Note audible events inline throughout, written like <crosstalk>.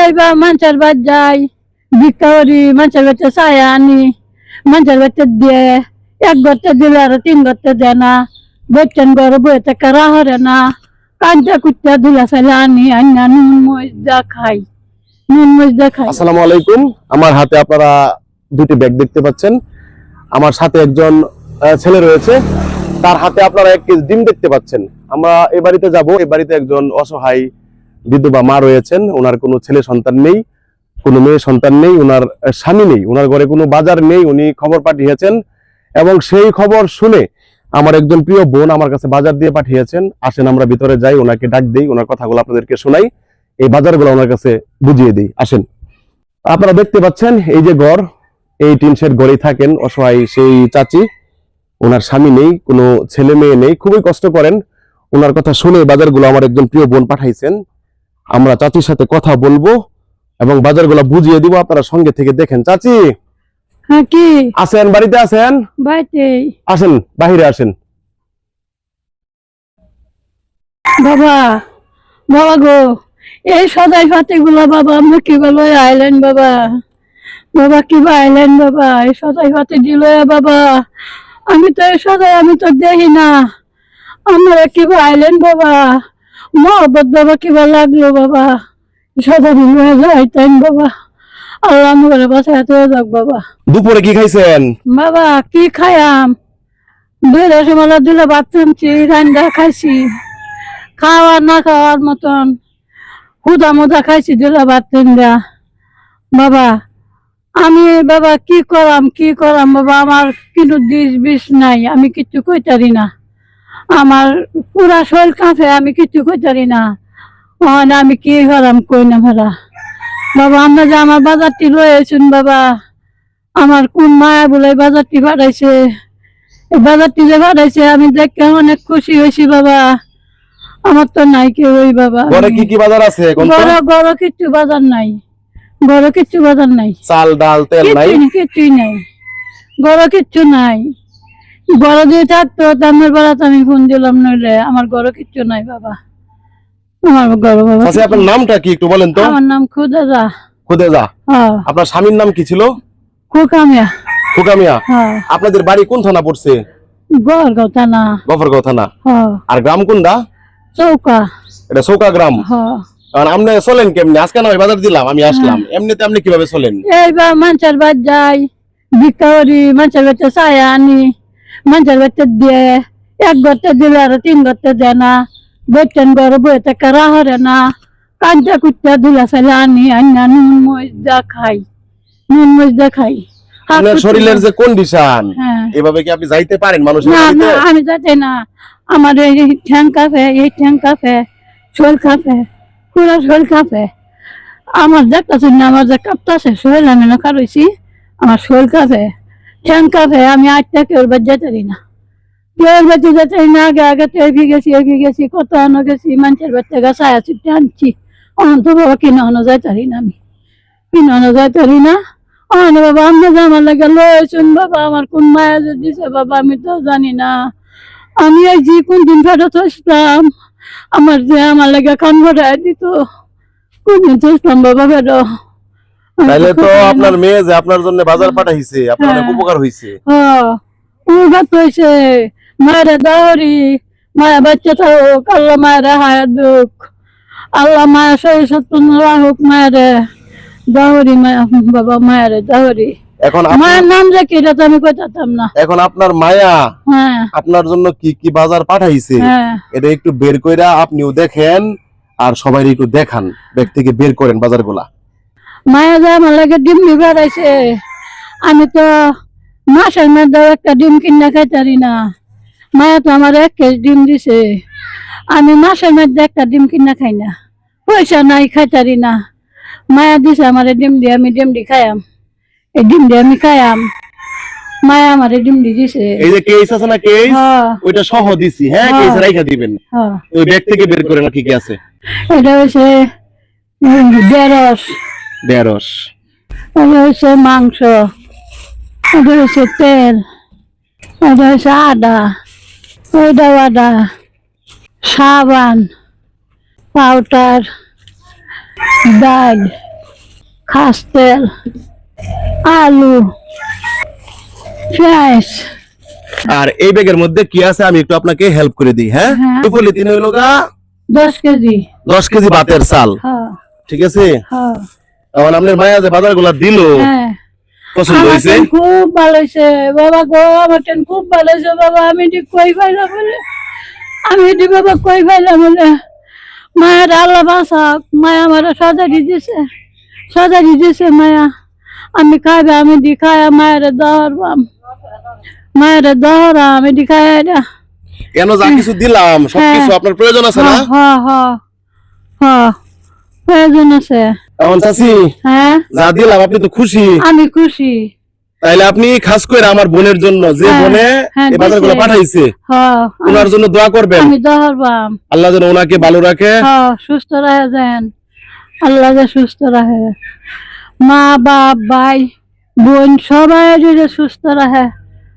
এইবার মানুষের বাদ যাই ভিক্ষা করি বাচ্চা ছায়া আনি মানুষের বাচ্চা দিয়ে এক দিলে আর তিন দেয় না থেকে রাহরে না কাঞ্চা কুচ্চা দুলা চাইলে আনি আন্না নুন মজদা খাই, নুন আসসালামু আলাইকুম। আমার হাতে আপনারা দুটি ব্যাগ দেখতে পাচ্ছেন। আমার সাথে একজন ছেলে রয়েছে। তার হাতে আপনারা এক কেজি ডিম দেখতে পাচ্ছেন। আমরা এ বাড়িতে যাব। এ বাড়িতে একজন অসহায় বিধবা মা রয়েছেন, ওনার কোনো ছেলে সন্তান নেই, কোনো মেয়ে সন্তান নেই, ওনার স্বামী নেই, ওনার ঘরে কোনো বাজার নেই, উনি খবর পাঠিয়েছেন। এবং সেই খবর শুনে আমার একজন প্রিয় বোন আমার কাছে বাজার দিয়ে পাঠিয়েছেন। আসেন, আমরা ভিতরে যাই, ওনাকে ডাক দেই, ওনার কথাগুলো আপনাদেরকে শোনাই। এই বাজারগুলো ওনার কাছে বুঝিয়ে দিই। আসেন। আপনারা দেখতে পাচ্ছেন, এই যে ঘর, এই টিন শেড ঘরেই থাকেন, অসহায় সেই চাচি। ওনার স্বামী নেই, কোনো ছেলে মেয়ে নেই, খুবই কষ্ট করেন। ওনার কথা শুনে বাজারগুলো আমার একজন প্রিয় বোন পাঠাইছেন। আমরা চাচির সাথে কথা বলব এবং বাজারগুলো বুঝিয়ে দিব। আপনারা সঙ্গে থেকে দেখেন। চাচি! হ্যাঁ কি? আসেন বাড়িতে আসেন? বাড়িতে আসেন বাহিরে আসেন। বাবা বাবা গো এই সদাই ফাতে গুলা বাবা আমরা কি বলো আইলেন বাবা? বাবা কি বা আইলেন বাবা? এই সদাই ফাতে দিল বাবা। আমি তো এই সদাই আমি তো দেখি না। আমরা কি বা আইলেন বাবা? মহব্বত বাবা কিবা লাগল বাবা? সদা যাইতেন বাবা। আল্লাহ আমার বাসায় তো যাক বাবা। দুপুরে কি খাইছেন? বাবা কি খায়াম দুই রসমালা দিলে ভাত টানছি রান্না খাইছি। খাওয়া না খাওয়ার মতন হুদা মুদা খাইছি দিলে টান্দা বাবা আমি বাবা কি করাম কি করাম? বাবা আমার কিন্তু দিস বিষ নাই আমি কিচ্ছু কইতারি না। আমার পুরা শরীর কাঁপে আমি কিচ্ছু কইতারি না। ওখানে আমি কি করাম কই না ভেড়া। বাবা আমরা যে আমার বাজারটি রয়েছেন বাবা আমার কোন মায়া বলে বাজারটি এই বাজারটি যে পাঠাইছে আমি দেখে অনেক খুশি হয়েছি বাবা। আমার তো নাই কেউ ওই বাবা। ঘরে কি কি বাজার আছে? বড় বড় কিচ্ছু বাজার নাই। বড় কিচ্ছু বাজার নাই। চাল ডাল তেল নাই? কিচ্ছুই নাই বড় কিচ্ছু নাই। বড় দিয়ে থাকতো দামের আমি ফোন দিলাম নইলে আমার বড় কিচ্ছু নাই বাবা। আমার বড় বাবা আচ্ছা আপনার নামটা কি একটু বলেন তো? আমার নাম খুদাদা খুদে হ্যাঁ আপনার স্বামীর নাম কি ছিল? খুকামিয়া। খুকামিয়া। হ্যাঁ আপনাদের বাড়ি কোন থানা পড়ছে? গড় কথা গফরগাঁও থানা। হ্যাঁ আর গ্রাম কোনটা? চৌকা। এটা চৌকা গ্রাম। হ্যাঁ আর আপনি চলেন কেমনি? আজকে না বাজার দিলাম আমি আসলাম। এমনিতে আপনি কীভাবে চলেন? এইবার মানুষের বাদ যাই ভিক্ষা করি মানুষের বাচ্চা ছায়া আনি। মানুষের বাচ্চা দিয়ে এক গর্তে দিলে আর তিন গর্তে দেয় না। বেচন গড়ে বয়ে থেকে রাহরে না। কাঞ্চা কুচ্চা দুলা চাইলে আনি আন্না নুন মজদা খাই। নুন মজদা খাই। আপনার শরীরের যে কন্ডিশন হ্যাঁ। এভাবে কি আপনি যাইতে পারেন মানুষের না না আমি যাতে না। আমার এই ঠ্যাং কাঁপে এই ঠ্যাং কাঁপে শোল কাঁপে পুরো শোল কাঁপে। আমার দেখতেছে না আমার যে কাঁপতেছে শোল আমি না কারোইছি আমার শোল কাঁপে। ঠ্যাং কাঁপে আমি আটটা কেউ যেতে পারি না। কেউ বাচ্চা যেতে না, আগে আগে তো এগিয়ে গেছি এগিয়ে গেছি, কত আনো গেছি, মানুষের বাচ্চা গাছ আছি টানছি অনন্ত বাবা কিনে আনো যাইতে না আমি। কিনে আনো যাইতে না। অন বাবা আমরা আমার লাগে লয়েছেন বাবা, আমার কোন মায়া যে দিছে বাবা, আমি তো জানি না। আমি এই যে কোন দিন ফেরত আসলাম, আমার যে আমার লাগে কান ভরাই দিত। কোন দিন তো বাবা ফেরত। তাইলে তো <laughs> আপনার মেয়ে যে আপনার জন্য বাজার পাঠাইছে আপনার অনেক হ্যাঁ। উপকার মায়েরা দাওরি মায়া বাচ্চা থাকুক আল্লাহ মায়েরা হায়াত দুক আল্লাহ মায়া শরীর সত্তর রাহুক মায়েরে। দাহরি মায়া বাবা মায়েরে দাহরি এখন মায়ের নাম যে কি এটা তো আমি কইতাম না। এখন আপনার মায়া হ্যাঁ। আপনার জন্য কি কি বাজার পাঠাইছে হ্যাঁ। এটা একটু বের কইরা আপনিও দেখেন আর সবাই একটু দেখান ব্যক্তিকে বের করেন বাজারগুলা। মায়া যা আমার লাগে ডিম বেড়াইছে আমি তো মাসের মধ্যে একটা ডিম কিনা খাইতারি না। মায়া তো আমার এক কেজি ডিম দিছে। আমি মাসের মধ্যে একটা ডিম কিনা খাই না। পয়সা নাই খাইতারি না। মায়া দিছে আমার ডিম দিয়ে আমি ডিম দি খাইয়াম। এই ডিম দিয়ে আমি খাইয়াম। মায়া আমার ডিম দি দিছে। এই যে কেস আছে না কেস হ্যাঁ। ওইটা সহ দিছি হ্যাঁ হ্যাঁ। কেস রাইখা দিবেন। হ্যাঁ। ওই ব্যাগ থেকে বের করেন কি কি আছে। এটা হচ্ছে ঢেঁড়স ঢেঁড়স এটা হচ্ছে মাংস এটা হচ্ছে তেল এটা হচ্ছে আদা ওইটাও আদা সাবান পাউডার ডাল খাস তেল আলু পেঁয়াজ। আর এই ব্যাগের মধ্যে কি আছে? আমি একটু আপনাকে হেল্প করে দিই হ্যাঁ? হ্যাঁ। পলিথিন হইল গা দশ কেজি। দশ কেজি ভাতের চাল। হ্যাঁ। ঠিক আছে? হ্যাঁ। এখন আপনার মায়া যে বাজারগুলা দিল। হ্যাঁ। পছন্দ হয়েছে? খুব ভালো হয়েছে। বাবা গো আমার ট্রেন খুব ভালো হয়েছে বাবা আমি এটি কই পাইলাম বলে। আমি এটি বাবা কই পাইলাম বলে। মায়ের আল্লাহ বাসাক মায়া আমার সজারি দিছে। সজারি দিছে মায়া। আমি খাইবে আমি দি খায় মায়ের দহরবাম মায়ের দহরা আমি দি খায় কেন যা কিছু দিলাম সবকিছু আপনার প্রয়োজন আছে না? হ হ হ প্রয়োজন আছে। চাচি? হ্যাঁ। যা দিলাম আপনি তো খুশি। আমি খুশি। তাইলে আপনি খাস করে আমার বোনের জন্য যে হ্যাঁ, বোনে হ্যাঁ, এই বাজার পাঠাইছে ওনার জন্য দোয়া করবেন। আমি দহরবাম আল্লাহ যেন ওনাকে ভালো রাখে। হ্যাঁ সুস্থ রাখে দেন আল্লাহ সুস্থ রাখে। মা বাপ ভাই বোন সবাই যদি সুস্থ রাখে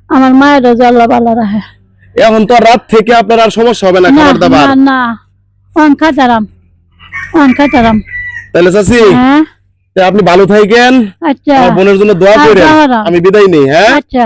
আমার মায়ের আল্লাহ ভালো রাখে। এখন তো রাত থেকে আপনার আর সমস্যা হবে না না খাবার দাবার। না না। অন খাতারাম অন খাতারাম তাহলে চাচি হ্যাঁ। আপনি ভালো থাকেন। আচ্ছা। বোনের জন্য দোয়া হ্যাঁ, করেন। আমি বিদায় নেই হ্যাঁ? আচ্ছা।